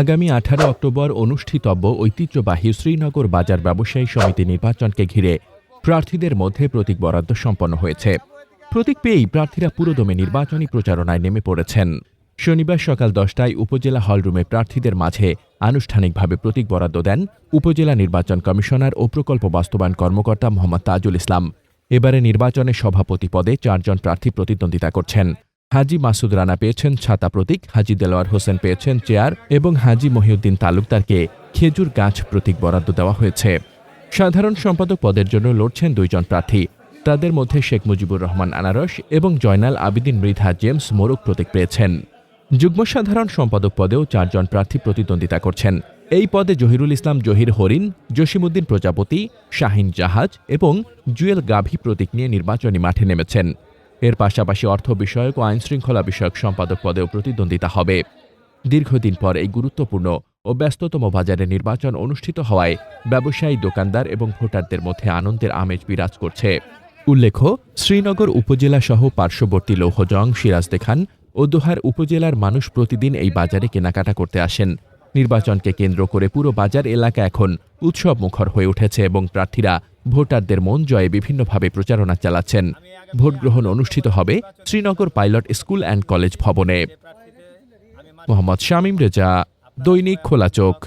আগামী আঠারো অক্টোবর অনুষ্ঠিতব্য ঐতিহ্যবাহী শ্রীনগর বাজার ব্যবসায়ী সমিতি নির্বাচনকে ঘিরে প্রার্থীদের মধ্যে প্রতীক বরাদ্দ সম্পন্ন হয়েছে। প্রতীক পেয়েই প্রার্থীরা পুরোদমে নির্বাচনী প্রচারণায় নেমে পড়েছেন। শনিবার সকাল দশটায় উপজেলা হলরুমে প্রার্থীদের মাঝে আনুষ্ঠানিকভাবে প্রতীক বরাদ্দ দেন উপজেলা নির্বাচন কমিশনার ও প্রকল্প বাস্তবায়ন কর্মকর্তা মোহাম্মদ তাজুল ইসলাম। এবারে নির্বাচনে সভাপতি পদে চারজন প্রার্থী প্রতিদ্বন্দ্বিতা করছেন। হাজি মাসুদ রানা পেয়েছেন ছাতা প্রতীক, হাজি দেলোয়ার হোসেন পেয়েছেন চেয়ার এবং হাজি মহিউদ্দিন তালুকদারকে খেজুর গাছ প্রতীক বরাদ্দ দেওয়া হয়েছে। সাধারণ সম্পাদক পদের জন্য লড়ছেন দুইজন প্রার্থী। তাদের মধ্যে শেখ মুজিবুর রহমান আনারস এবং জয়নাল আবিদিন মৃধা জেমস মোরক প্রতীক পেয়েছেন। যুগ্ম সাধারণ সম্পাদক পদেও চারজন প্রার্থী প্রতিদ্বন্দ্বিতা করছেন। এই পদে জহিরুল ইসলাম, জহির হরিণ জসিমুদ্দিন প্রজাপতি, শাহিন জাহাজ এবং জুয়েল গাভী প্রতীক নিয়ে নির্বাচনী মাঠে নেমেছেন। এর পাশাপাশি অর্থ বিষয়ক ও আইনশৃঙ্খলা বিষয়ক সম্পাদক পদেও প্রতিদ্বন্দ্বিতা হবে। দীর্ঘদিন পর এই গুরুত্বপূর্ণ ও ব্যস্ততম বাজারে নির্বাচন অনুষ্ঠিত হওয়ায় ব্যবসায়ী, দোকানদার এবং ভোটারদের মধ্যে আনন্দের আমেজ বিরাজ করছে। উল্লেখ্য, শ্রীনগর উপজেলা সহ পার্শ্ববর্তী লৌহজং সিরাজদে খান ও দোহার উপজেলার মানুষ প্রতিদিন এই বাজারে কেনাকাটা করতে আসেন। নির্বাচনকে কেন্দ্র করে পুরো বাজার এলাকা এখন উৎসব মুখর হয়ে উঠেছে এবং প্রার্থীরা ভোটারদের মন জয়ে বিভিন্নভাবে প্রচারণা চালাচ্ছেন। ভোট গ্রহণ অনুষ্ঠিত হবে Srinagar pilot school and college ভবনে। মোহাম্মদ শামীম রেজা, দৈনিক খোলা চোখ।